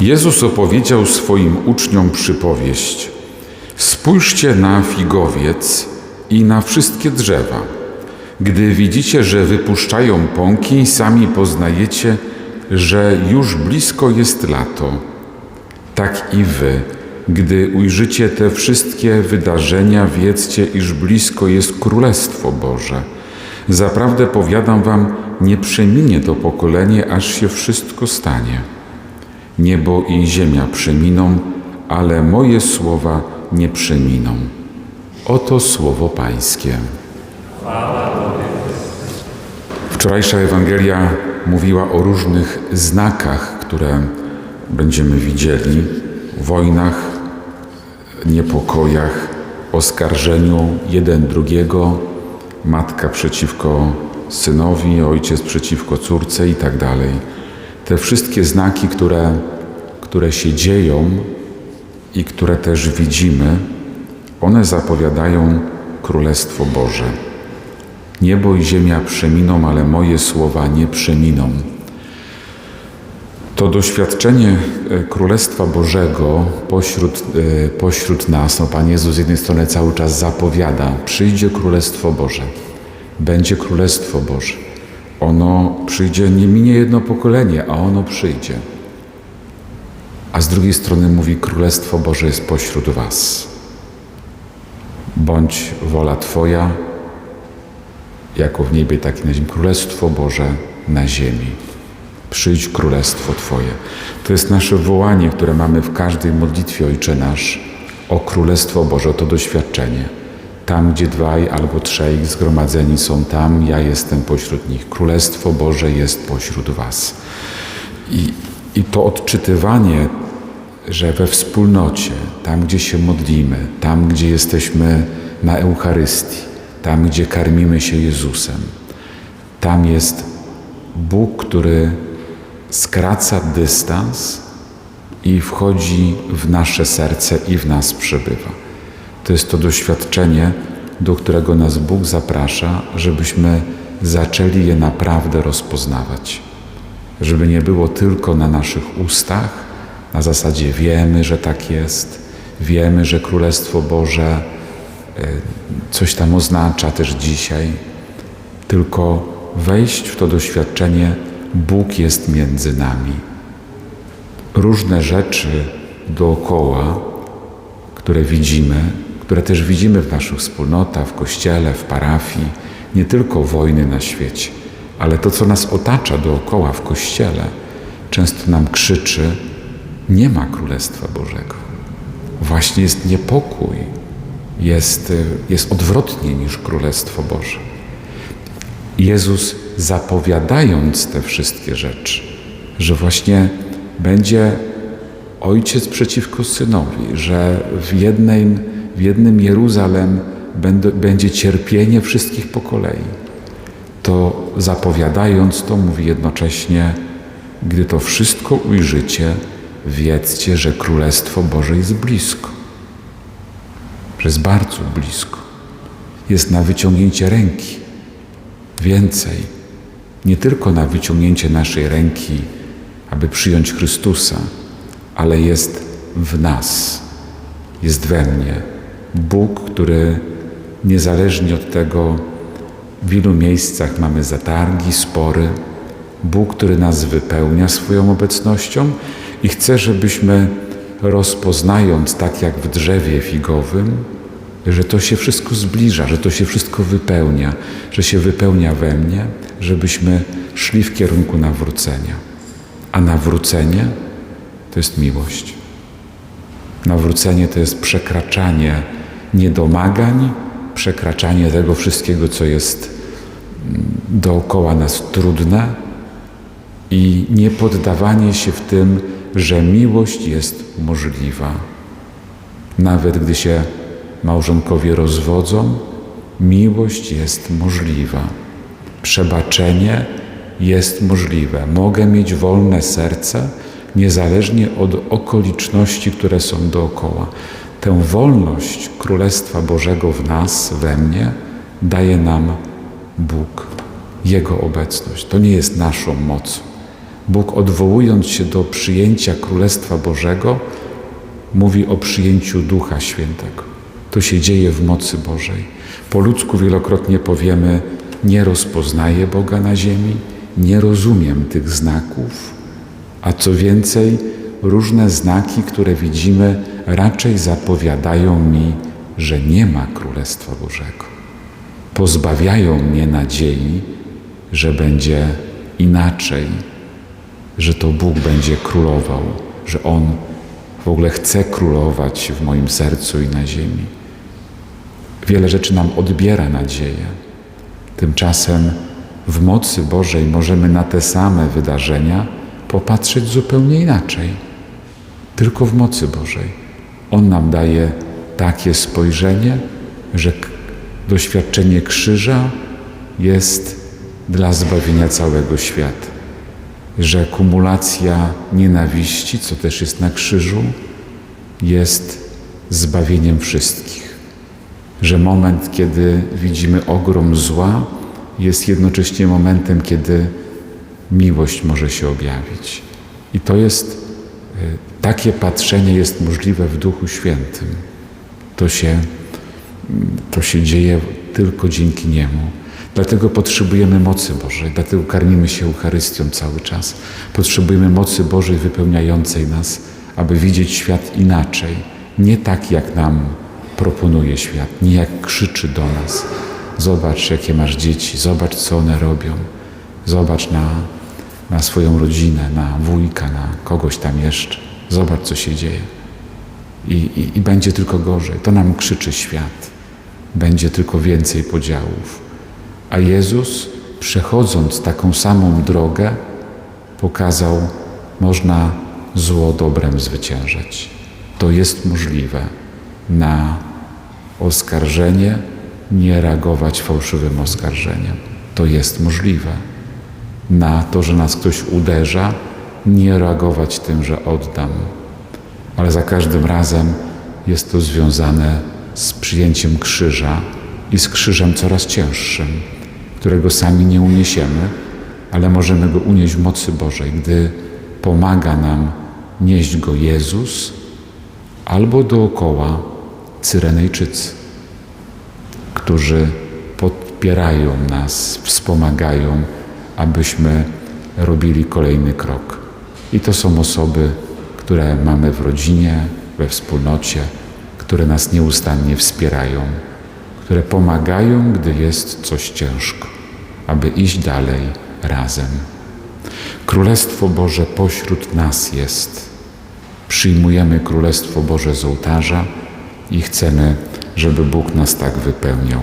Jezus opowiedział swoim uczniom przypowieść. Spójrzcie na figowiec i na wszystkie drzewa. Gdy widzicie, że wypuszczają pąki, sami poznajecie, że już blisko jest lato. Tak i wy, gdy ujrzycie te wszystkie wydarzenia, wiedzcie, iż blisko jest Królestwo Boże. Zaprawdę powiadam wam, nie przeminie to pokolenie, aż się wszystko stanie. Niebo i ziemia przeminą, ale moje słowa nie przeminą. Oto słowo Pańskie. Wczorajsza Ewangelia mówiła o różnych znakach, które będziemy widzieli, wojnach, niepokojach, oskarżeniu jeden drugiego, matka przeciwko synowi, ojciec przeciwko córce i tak dalej. Te wszystkie znaki, które, które się dzieją i które też widzimy, one zapowiadają Królestwo Boże. Niebo i ziemia przeminą, ale moje słowa nie przeminą. To doświadczenie e, Królestwa Bożego pośród, e, pośród nas, no Pan Jezus z jednej strony cały czas zapowiada, przyjdzie Królestwo Boże, będzie Królestwo Boże. Ono przyjdzie, nie minie jedno pokolenie, a ono przyjdzie. A z drugiej strony mówi, Królestwo Boże jest pośród Was. Bądź wola Twoja, jako w niebie, tak i na ziemi. Królestwo Boże na ziemi. Przyjdź Królestwo Twoje. To jest nasze wołanie, które mamy w każdej modlitwie Ojcze Nasz o Królestwo Boże, to doświadczenie. Tam, gdzie dwaj albo trzej zgromadzeni są, tam ja jestem pośród nich. Królestwo Boże jest pośród Was. I, i to odczytywanie, że we wspólnocie, tam, gdzie się modlimy, tam, gdzie jesteśmy na Eucharystii, tam, gdzie karmimy się Jezusem, tam jest Bóg, który skraca dystans i wchodzi w nasze serce i w nas przebywa. To jest to doświadczenie, do którego nas Bóg zaprasza, żebyśmy zaczęli je naprawdę rozpoznawać. Żeby nie było tylko na naszych ustach, na zasadzie wiemy, że tak jest, wiemy, że Królestwo Boże e, coś tam oznacza też dzisiaj, tylko wejść w to doświadczenie, Bóg jest między nami. Różne rzeczy dookoła, które widzimy, które też widzimy w naszych wspólnotach, w kościele, w parafii, nie tylko wojny na świecie, ale to, co nas otacza dookoła w kościele, często nam krzyczy: Nie ma Królestwa Bożego. Właśnie jest niepokój, jest, jest odwrotnie niż Królestwo Boże. Jezus zapowiadając te wszystkie rzeczy, że właśnie będzie ojciec przeciwko synowi, że w, jednej, w jednym Jeruzalem będzie, cierpienie wszystkich po kolei, to zapowiadając to mówi jednocześnie, gdy to wszystko ujrzycie, wiedzcie, że Królestwo Boże jest blisko, że jest bardzo blisko, jest na wyciągnięcie ręki. Więcej, nie tylko na wyciągnięcie naszej ręki, aby przyjąć Chrystusa, ale jest w nas, jest we mnie. Bóg, który niezależnie od tego, w ilu miejscach mamy zatargi, spory, Bóg, który nas wypełnia swoją obecnością i chce, żebyśmy rozpoznając, tak jak w drzewie figowym, że to się wszystko zbliża, że to się wszystko wypełnia, że się wypełnia we mnie, żebyśmy szli w kierunku nawrócenia. A nawrócenie to jest miłość. Nawrócenie to jest przekraczanie niedomagań, przekraczanie tego wszystkiego, co jest mm, dookoła nas trudne i nie poddawanie się w tym, że miłość jest możliwa. Nawet gdy się małżonkowie rozwodzą, miłość jest możliwa. Przebaczenie jest możliwe. Mogę mieć wolne serce, niezależnie od okoliczności, które są dookoła. Tę wolność Królestwa Bożego w nas, we mnie, daje nam Bóg, Jego obecność. To nie jest naszą mocą, Bóg odwołując się do przyjęcia Królestwa Bożego, mówi o przyjęciu Ducha Świętego. To się dzieje w mocy Bożej. Po ludzku wielokrotnie powiemy: Nie rozpoznaję Boga na ziemi, nie rozumiem tych znaków, a co więcej, różne znaki, które widzimy, raczej zapowiadają mi, że nie ma Królestwa Bożego. Pozbawiają mnie nadziei, że będzie inaczej, że to Bóg będzie królował, że On w ogóle chce królować w moim sercu i na ziemi. Wiele rzeczy nam odbiera nadzieję. Tymczasem w mocy Bożej możemy na te same wydarzenia popatrzeć zupełnie inaczej. Tylko w mocy Bożej. On nam daje takie spojrzenie, że doświadczenie krzyża jest dla zbawienia całego świata. Że kumulacja nienawiści, co też jest na krzyżu, jest zbawieniem wszystkich. Że moment, kiedy widzimy ogrom zła, jest jednocześnie momentem, kiedy miłość może się objawić. I to jest, y, takie patrzenie jest możliwe w Duchu Świętym. To się, to się dzieje tylko dzięki Niemu. Dlatego potrzebujemy mocy Bożej, dlatego karmimy się Eucharystią cały czas. Potrzebujemy mocy Bożej wypełniającej nas, aby widzieć świat inaczej, nie tak jak nam proponuje świat, nie jak krzyczy do nas. Zobacz, jakie masz dzieci, zobacz, co one robią, zobacz na, na swoją rodzinę, na wujka, na kogoś tam jeszcze, zobacz, co się dzieje. I, i, I będzie tylko gorzej. To nam krzyczy świat. Będzie tylko więcej podziałów. A Jezus, przechodząc taką samą drogę, pokazał, można zło dobrem zwyciężać. To jest możliwe. Na oskarżenie nie reagować fałszywym oskarżeniem. To jest możliwe. Na to, że nas ktoś uderza, nie reagować tym, że oddam. Ale za każdym razem jest to związane z przyjęciem krzyża i z krzyżem coraz cięższym, którego sami nie uniesiemy, ale możemy go unieść w mocy Bożej, gdy pomaga nam nieść go Jezus albo dookoła Cyrenejczycy, którzy podpierają nas, wspomagają, abyśmy robili kolejny krok. I to są osoby, które mamy w rodzinie, we wspólnocie, które nas nieustannie wspierają, które pomagają, gdy jest coś ciężko, aby iść dalej razem. Królestwo Boże pośród nas jest. Przyjmujemy Królestwo Boże z ołtarza i chcemy, żeby Bóg nas tak wypełniał.